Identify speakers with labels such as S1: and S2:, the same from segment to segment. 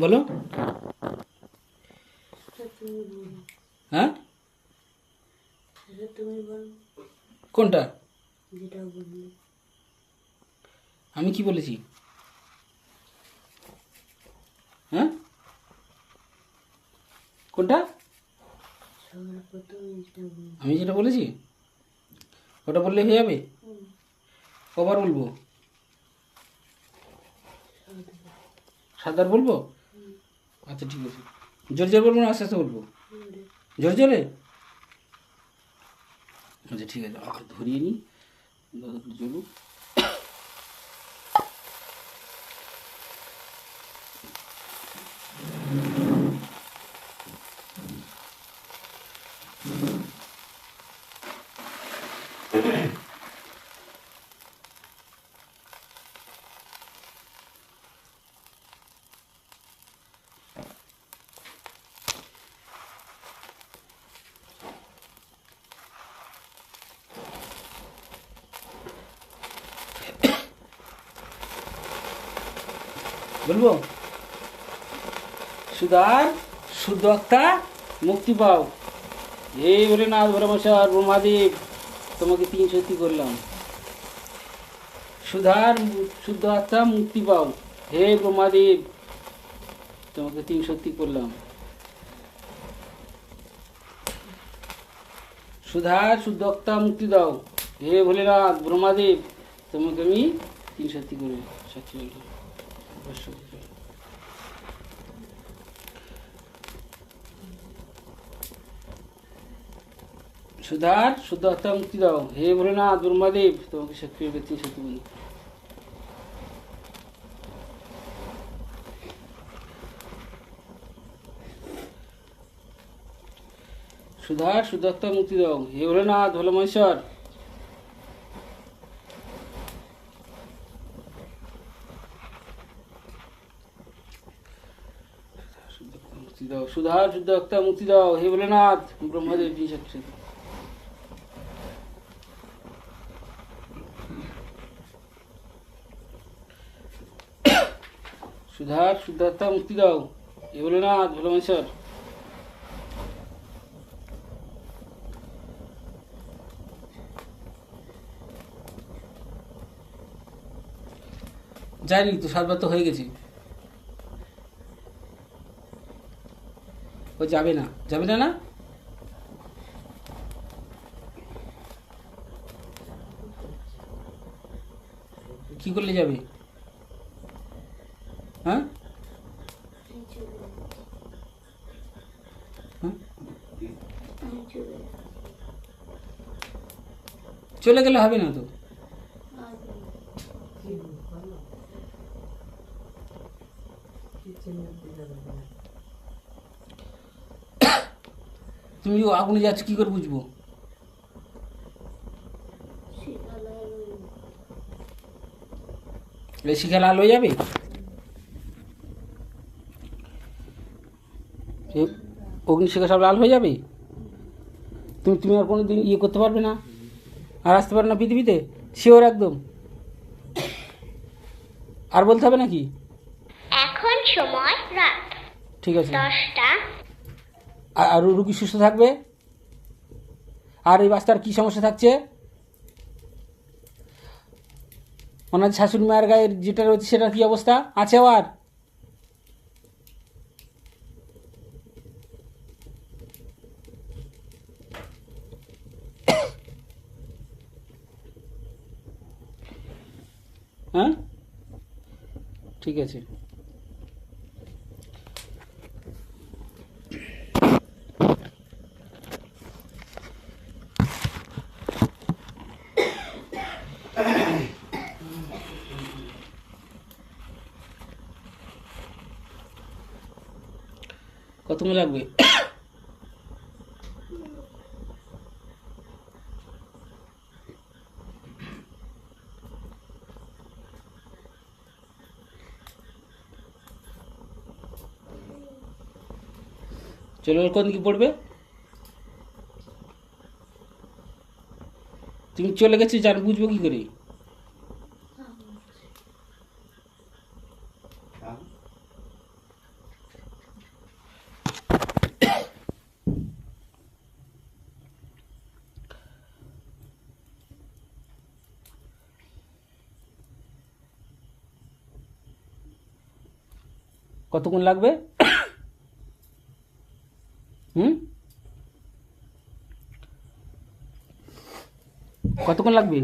S1: বলো। হ্যাঁ? কোনটা? আমি কি বলেছি? হ্যাঁ? কোনটা? আমি যেটা বলেছি? ওটা বললে হয়ে যাবে? কবার বলব? সাতবার বলব? আচ্ছা ঠিক আছে। জোর জোর বলব না, আস্তে আস্তে বলব
S2: বলে।
S1: জোর জোরে? আচ্ছা ঠিক আছে আমাকে ধরিয়ে নিই। দাদা একটু বলব? সুদার সুদক্তা মুক্তি পাও। এই বলে না ভরমশার ব্রহ্মাদেব তোমাকে তিন সত্যি করলাম। সুধার, শুদ্ধ আত্মা মুক্তি পাও। হে ব্রহ্মাদেব তোমাকে তিন সত্যি করলাম। সুধার শুদ্ধক্তা মুক্তি দাও। হে ভোলেনাথ ব্রহ্মাদেব তোমাকে আমি তিন সত্যি করে বললাম। সুধার শুদ্ধ আত্মা মুক্তি দাও। হে ভোলেনাথ, ব্রহ্মাদেব, তোমাকে সক্রিয় ব্যক্তি বন্ধু সুধার শুদ্ধ আত্মা মুক্তি দাও। হে ভোলেনাথ ভোলমহেশ্বর মুক্তি দাও। সুধার শুদ্ধ আত্মা মুক্তি দাও। হে ভোলেনাথ ব্রহ্মদেব জি সাক্ষী সুধার শুদ্ধাত্মা মুক্তি দাও। এ বলে না ভোলমেশ্বর জানি তো সাতবার তো হয়ে গেছে। ও যাবে না যাবে না না কি করলে যাবে হ্যাঁ
S2: আমি চলে যাব।
S1: হ্যাঁ?
S2: আমি চলে যাব।
S1: চলে গেলে হবে না তো
S2: আর
S1: তুমি আগুনে যাচ্ছ কি করে বুঝব। শিখে লাল হয়ে যাবে? অগ্নিশিখা সব লাল হয়ে যাবে? তুমি তুমি আর কোনো দিন ইয়ে করতে পারবে না আর আসতে পারবে না পৃথিবীতে? শিওর একদম? আর বলতে হবে নাকি?
S3: এখন সময় রাত।
S1: ঠিক আছে।
S3: দশটা
S1: আর রুগী সুস্থ থাকবে? আর এই বাচ্চার কী সমস্যা থাকছে? ওনার শাশুড়ি মায়ের গায়ের যেটা রয়েছে সেটার কী অবস্থা? আছে আবার? হ্যাঁ? ঠিক আছে। কত মে লাগবে? চলো কোন কি পড়বে? তুমি চলে গেছো জান বুঝব কি করে? কতক্ষণ লাগবে? হুম? কতক্ষণ লাগবে?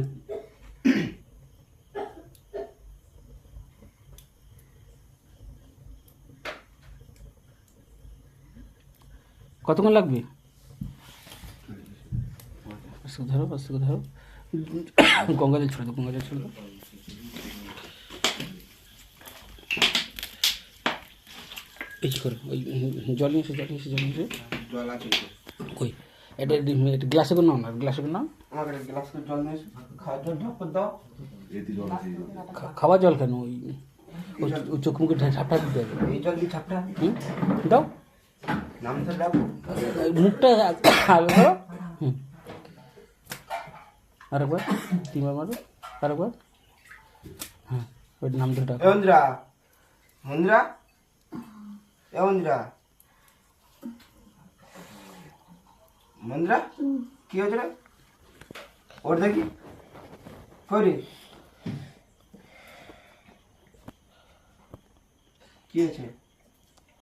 S1: কতক্ষণ লাগবে? ধরো ধরো। গঙ্গা জল ছেড়ে দাও গঙ্গা জল এই করো ওই জল নিয়ে এসে জল নিয়ে এসে জল নিয়ে
S4: জল আছে
S1: কই? এটা এটা একটা গ্লাসে করে নাও না গ্লাসে করে নাও।
S4: গ্লাস করে জল নিয়ে খাওয়ার জল করে দাও।
S1: খাওয়া জল কেন? ওই ওই চোখ মুখে ঝাপটা দিতে হবে।
S4: এই জল দিয়ে ঠাপটা
S1: হুম? দাও।
S4: নাম তো
S1: মুখটা আগে ধরো হুম। আরেকবার। তিনবার মারো। আরেকবার। হ্যাঁ ওই নাম ধরে
S4: মন্দিরা মন্দিরা এ মন্দিরা মন্দিরা কি হয়েছে রে ওর দেখি করি কি হয়েছে